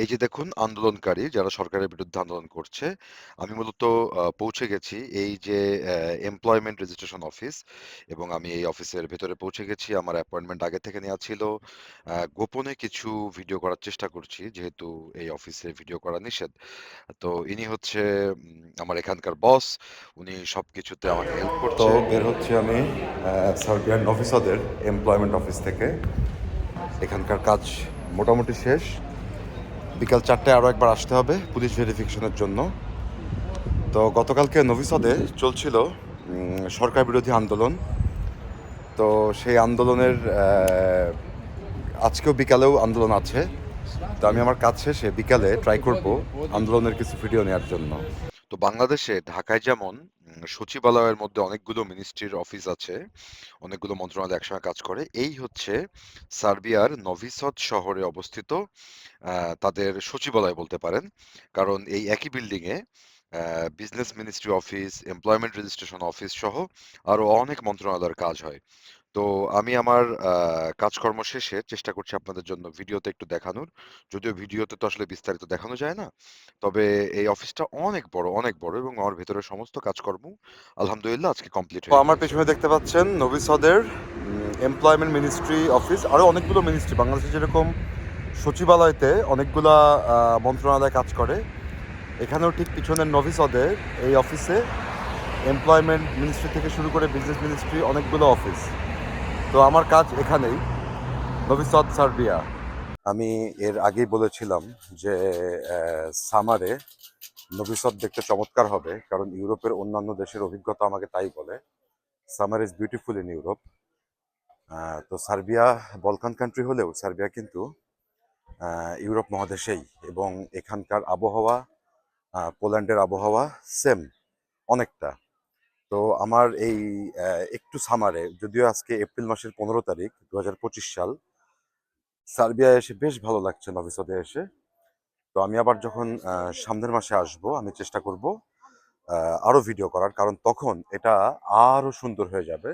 এই যে দেখুন আন্দোলনকারী যারা সরকারের বিরুদ্ধে আন্দোলন করছে, আমি মূলত পৌঁছে গেছি এই যে এমপ্লয়মেন্ট রেজিস্ট্রেশন অফিস এবং আমি এই অফিসের ভেতরে পৌঁছে গেছি। আমার অ্যাপয়েন্টমেন্ট আগে থেকে নেওয়া ছিল। গোপনে কিছু ভিডিও করার চেষ্টা করছি যেহেতু এই অফিসে ভিডিও করা নিষেধ। তো ইনি হচ্ছে আমার এখানকার বস। উনি সব কিছুতে আমাকে হেল্প করছে। বের হচ্ছি আমি সার্বিয়ান অফিসারদের এমপ্লয়মেন্ট অফিস থেকে এখানকার কাজ মোটামুটি শেষ বিকাল চারটায় আরও একবার আসতে হবে পুলিশ ভেরিফিকেশনের জন্য। তো গতকালকে নভিসদে চলছিল সরকার বিরোধী আন্দোলন। তো সেই আন্দোলনের আজকেও বিকালেও আন্দোলন আছে। তো আমি আমার কাজ শেষে, বিকালে ট্রাই করব আন্দোলনের কিছু ভিডিও নেওয়ার জন্য। তো বাংলাদেশে ঢাকায় যেমন সচিবালয়ের মধ্যে অনেকগুলো মিনিস্ট্রির অফিস আছে, অনেকগুলো মন্ত্রণালয় একসঙ্গে কাজ করে। এই হচ্ছে সার্বিয়ার নভিসদ শহরে অবস্থিত তাদের সচিবালয় বলতে পারেন। কারণ এই একই বিল্ডিংয়ে business ministry office, employment registration office সহ আরও অনেক মন্ত্রণালয়ের কাজ হয়। তো আমি আমার কাজকর্ম শেষে চেষ্টা করছি আপনাদের জন্য ভিডিওতে একটু দেখানোর। যদিও ভিডিওতে তো আসলে বিস্তারিত দেখানো যায় না। তবে এই অফিসটা অনেক বড়, অনেক বড় এবং আমার ভেতরে সমস্ত কাজকর্ম আলহামদুলিল্লাহ আজকে কমপ্লিট তো হয়ে আমার গিয়েছে। পেছনে দেখতে পাচ্ছেন নভিসদের এমপ্লয়মেন্ট মিনিস্ট্রি অফিস আরও অনেকগুলো মিনিস্ট্রি বাংলাদেশে যেরকম সচিবালয়তে অনেকগুলা আহ, মন্ত্রণালয় কাজ করে এখানেও ঠিক পিছনের নভিসদে এই অফিসে এমপ্লয়মেন্ট মিনিস্ট্রি থেকে শুরু করে বিজনেস মিনিস্ট্রি অনেকগুলো অফিস তো আমার কাজ এখানেই। Novi Sad Serbia. আমি এর আগেই বলেছিলাম যে সামারে নভিসদ দেখতে চমৎকার হবে, কারণ ইউরোপের অন্যান্য দেশের অভিজ্ঞতা আমাকে তাই বলে, summer is beautiful in Europe. তো সার্বিয়া, বলকান কান্ট্রি হলেও সার্বিয়া কিন্তু ইউরোপ মহাদেশেই এবং এখানকার আবহাওয়া পোল্যান্ডের আবহাওয়া, সেম, অনেকটা। তো আমার এই একটু সামারে যদিও আজকে এপ্রিল মাসের পনেরো তারিখ দু হাজার পঁচিশ সাল, সার্বিয়া এসে বেশ ভালো লাগছে নভিসদে এসে। তো আমি আবার যখন সামনের মাসে আসব, আমি চেষ্টা করব আরও ভিডিও করার, কারণ তখন এটা আরও সুন্দর হয়ে যাবে।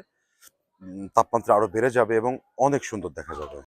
তাপমাত্রা আরও বেড়ে যাবে এবং অনেক সুন্দর দেখা যাবে।